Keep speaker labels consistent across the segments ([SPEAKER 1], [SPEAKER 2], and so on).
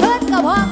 [SPEAKER 1] มื่อคืนก็พอกั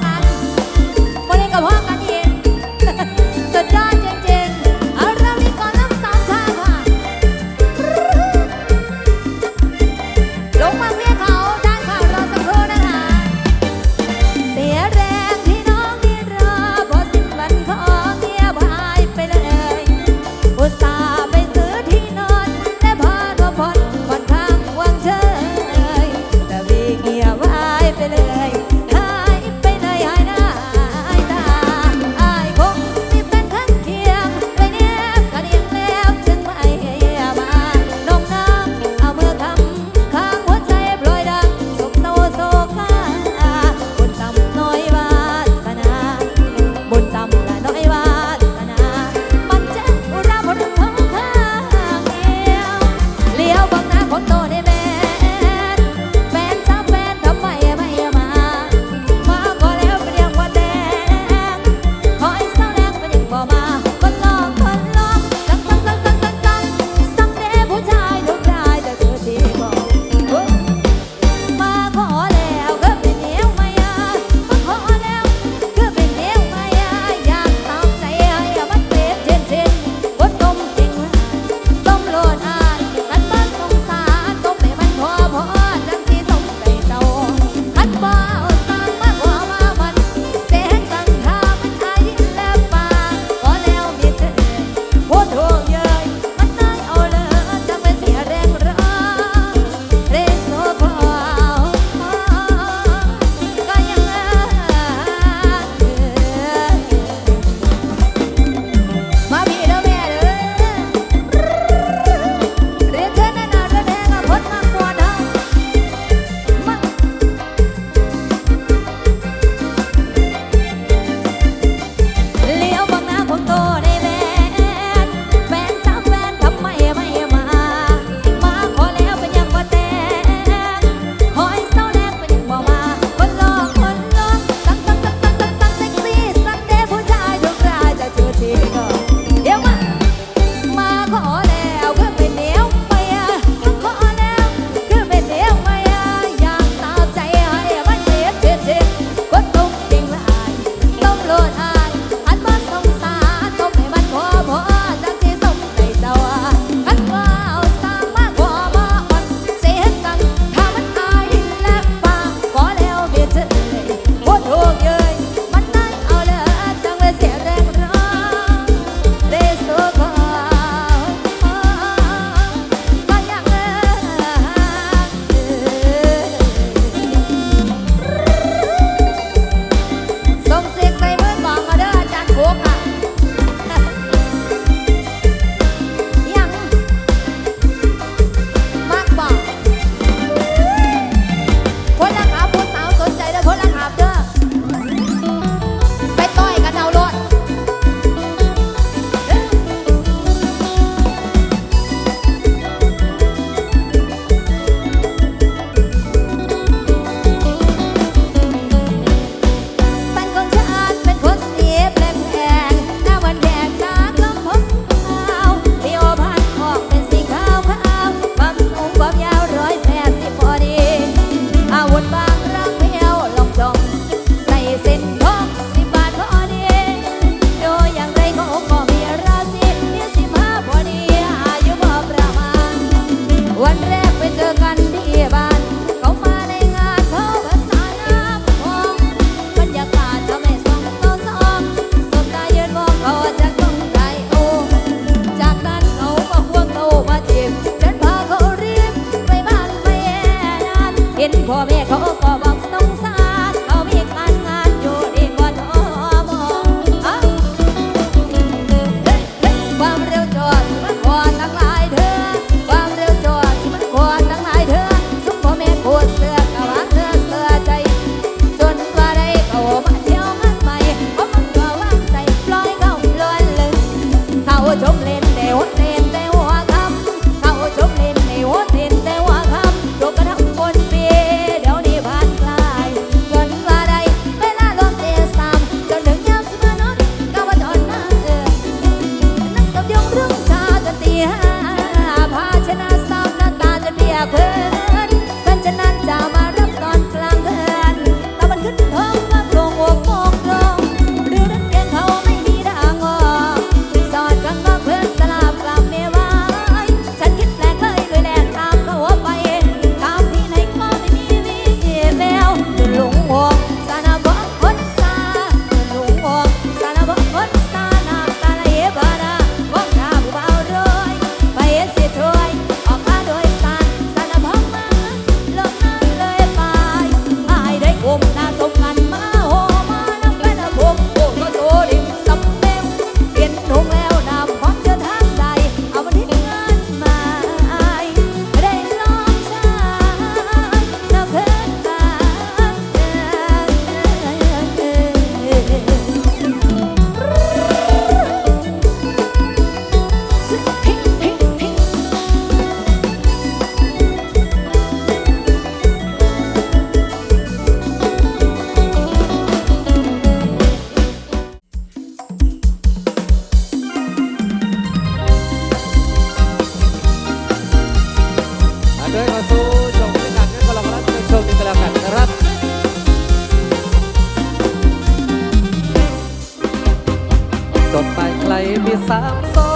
[SPEAKER 1] ที่สามสอง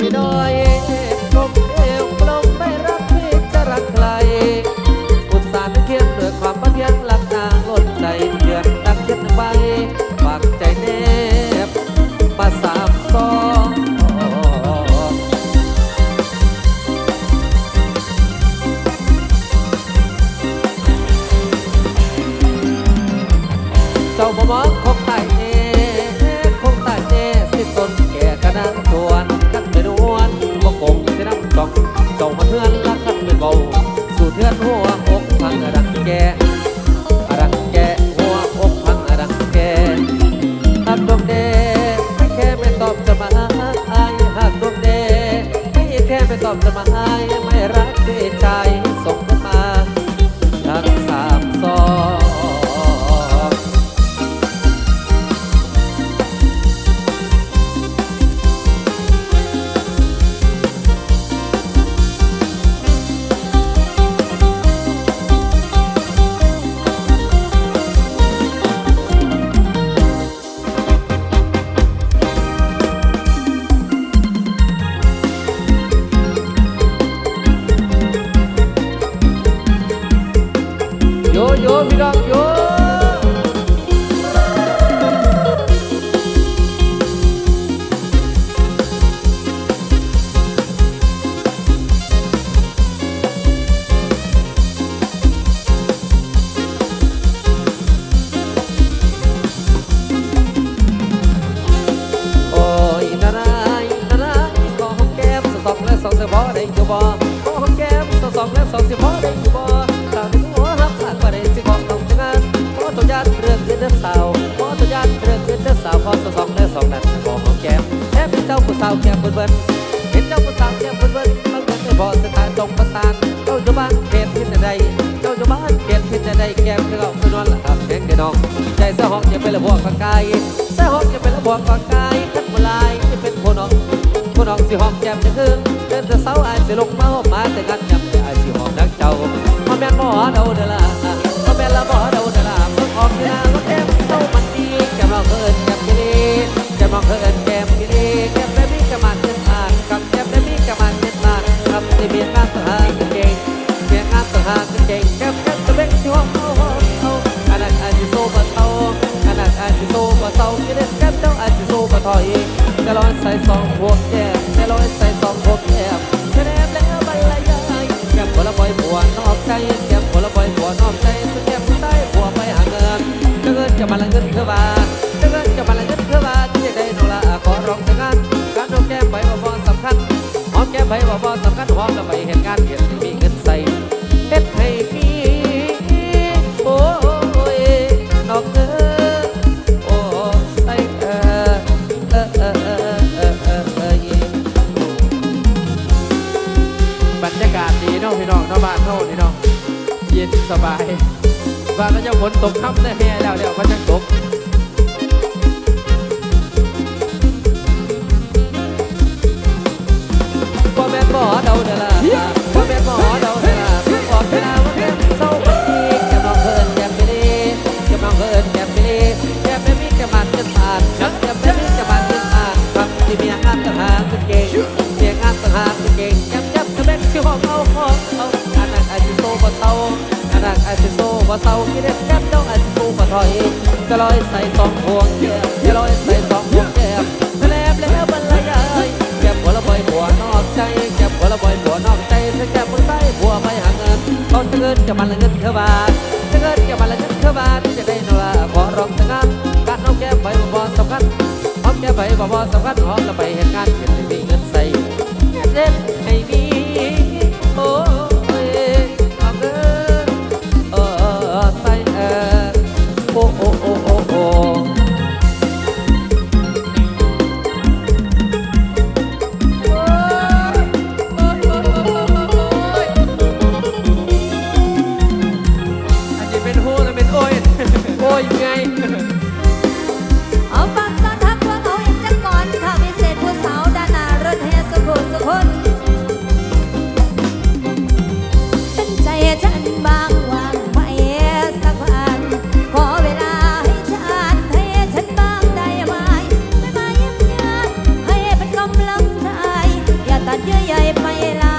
[SPEAKER 1] ไม่ได้ชม
[SPEAKER 2] เ olvidar Oh, enojado. ว่าก็จะฝนตกค่ำได้แห่แล้วเดี๋ยวก็จะตกพ่อแม่หมอเดาเดล่ะพ่อแม่หมอเดาเดล่ะบอกเวลาว่าแม่เศร้าคนทีจะมองเพิ่นแกบไม่ดีจะมองเพิ่นแกบไม่ดีแกไม่มีจะมันจะผ่านนั
[SPEAKER 3] กจะไม่มีจะ
[SPEAKER 2] มันจะผ่านความที่มีงานตหางหากเก่งเสียงานตหางหากเก่งยับยับจะแบ่งสิห้องเอาห้องเอาอันนั้นอาจจะโตบ่เต่า นักไอซิโซ่ว่าเศร้าคิดเด็แคบเจ้าอาจจะสู้ว่าถอยจะลอยใส่สองห่วงแก้มจะลอยใส่สองห่วงแก้มแลบแล้วบรรยายแก้มหัวละบ่อยหัวนอกใจแก้มหัวละบ่อยหัวนอกใจถ้าแก้มบนอใส่หัวไม่หาเงินตอนจะเงินจะมันละเงินเธอบาทจะเงินจะมันละเงินเธอบาทจะได้นวขอร้องจะงันการน้องแก้มใบบอสำคัญหอม
[SPEAKER 3] แก้
[SPEAKER 1] มใบบอสำคัญหอมละไปเห็นกานเห็นไมีเงินใส่เล่นให้มี y el